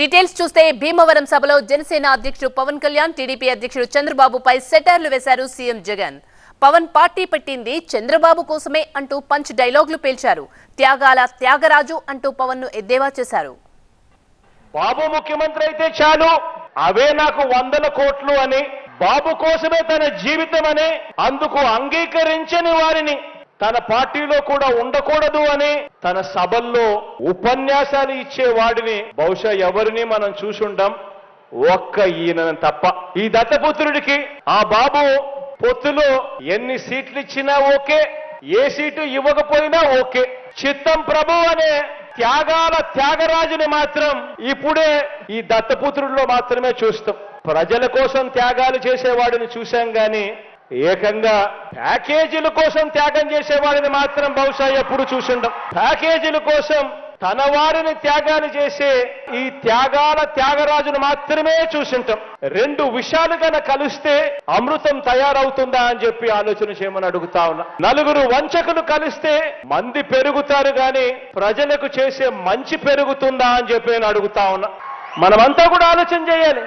Details చూస్తే భీమవరం సభలో జనసేన అధ్యక్షుడు పవన్ కళ్యాణ్ టీడీపీ అధ్యక్షుడు చంద్రబాబుపై సెటర్లు వేశారు సీఎం జగన్. పవన్ పార్టీ పెట్టింది చంద్రబాబు కోసమే అంటూ పంచ్ డైలాగులు పేల్చారు. త్యాగాల త్యాగరాజు అంటూ పవన్ను ఎద్దేవా చేశారు. బాబు ముఖ్యమంత్రి అయితే చాలు. అవే నాకు వందల కోట్లు అని. బాబు కోసమే తన జీవితం అని. అందుకు అంగీకరించని వారిని తన పార్టీలో కూడా ఉండకూడదు అని తన సభల్లో ఉపన్యాసాలు ఇచ్చేవాడిని బహుశా ఎవరిని మనం చూసుంటాం ఒక్క ఈయన తప్ప. ఈ దత్తపుత్రుడికి ఆ బాబు పొత్తులో ఎన్ని సీట్లు ఇచ్చినా ఓకే ఏ సీటు ఇవ్వకపోయినా ఓకే. చిత్తం ప్రభు అనే త్యాగాల త్యాగరాజుని మాత్రం ఇప్పుడే ఈ దత్తపుత్రుడిలో మాత్రమే చూస్తాం. ప్రజల కోసం త్యాగాలు చేసేవాడిని చూశాం గాని ఏకంగా ప్యాకేజీల కోసం త్యాగం చేసేవాడిని మాత్రం బహుశా ఎప్పుడు చూసిండం. ప్యాకేజీల కోసం తన వారిని త్యాగాలు చేసే ఈ త్యాగాల త్యాగరాజును మాత్రమే చూసింటాం. రెండు విషయాలు కలిస్తే అమృతం తయారవుతుందా అని చెప్పి ఆలోచన చేయమని అడుగుతా ఉన్నా. నలుగురు వంచకులు కలిస్తే మంది పెరుగుతారు కానీ ప్రజలకు చేసే మంచి పెరుగుతుందా అని చెప్పి నేను అడుగుతా ఉన్నా. మనమంతా కూడా ఆలోచన చేయాలి.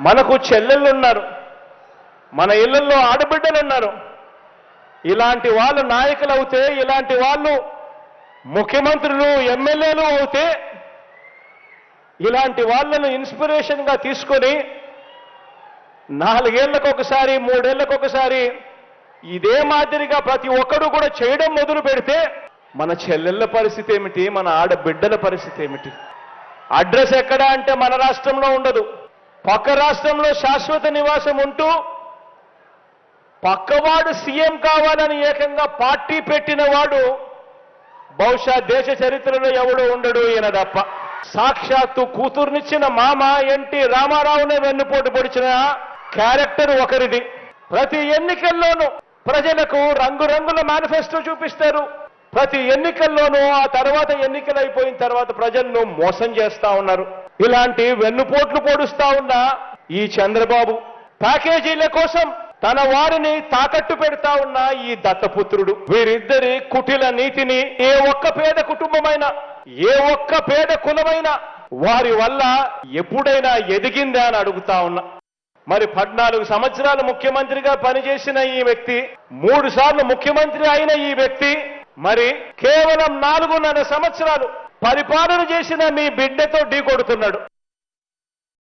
మనకు చెల్లెళ్ళు ఉన్నారు. మన ఇళ్ళలో ఆడబిడ్డలు ఉన్నారు ఇలాంటి వాళ్ళు నాయకులు అవుతే ఇలాంటి వాళ్ళు ముఖ్యమంత్రులు ఎమ్మెల్యేలు అవుతే ఇలాంటి వాళ్ళను ఇన్స్పిరేషన్గా తీసుకొని నాలుగేళ్ళకు ఒకసారి మూడేళ్ళకు ఒకసారి ఇదే మాదిరిగా ప్రతి ఒక్కరూ కూడా చేయడం మొదలు పెడితే మన చెల్లెళ్ళ పరిస్థితి ఏమిటి? మన ఆడబిడ్డల పరిస్థితి ఏమిటి? అడ్రస్ ఎక్కడ అంటే మన రాష్ట్రంలో ఉండదు. పక్క రాష్ట్రంలో శాశ్వత నివాసం ఉంటూ పక్కవాడు సీఎం కావాలని ఏకంగా పార్టీ పెట్టిన వాడు బహుశా దేశ చరిత్రలో ఎవడు ఉండడు ఈయన తప్ప సాక్షాత్తు కూతుర్నిచ్చిన మామ ఎన్టీ రామారావునే వెన్నుపోటు పొడిచిన క్యారెక్టర్ ఒకరిది. ప్రతి ఎన్నికల్లోనూ ప్రజలకు రంగురంగుల మేనిఫెస్టో చూపిస్తారు. ప్రతి ఎన్నికల్లోనూ ఆ తర్వాత ఎన్నికలు అయిపోయిన తర్వాత ప్రజలను మోసం చేస్తా ఉన్నారు. ఇలాంటి వెన్నుపోట్లు పొడుస్తా ఉన్న ఈ చంద్రబాబు ప్యాకేజీల కోసం తన వారిని తాకట్టు పెడతా ఉన్న ఈ దత్తపుత్రుడు. వీరిద్దరి కుటిల నీతిని ఏ ఒక్క పేద కుటుంబమైనా ఏ ఒక్క పేద కులమైనా వారి వల్ల ఎప్పుడైనా ఎదిగిందా అని అడుగుతా ఉన్నా. మరి పద్నాలుగు సంవత్సరాలు ముఖ్యమంత్రిగా పనిచేసిన ఈ వ్యక్తి మూడు సార్లు ముఖ్యమంత్రి అయిన ఈ వ్యక్తి మరి కేవలం నాలుగున్నర సంవత్సరాలు పరిపాలన చేసిన మీ బిడ్డతో ఢీ కొడుతున్నాడు.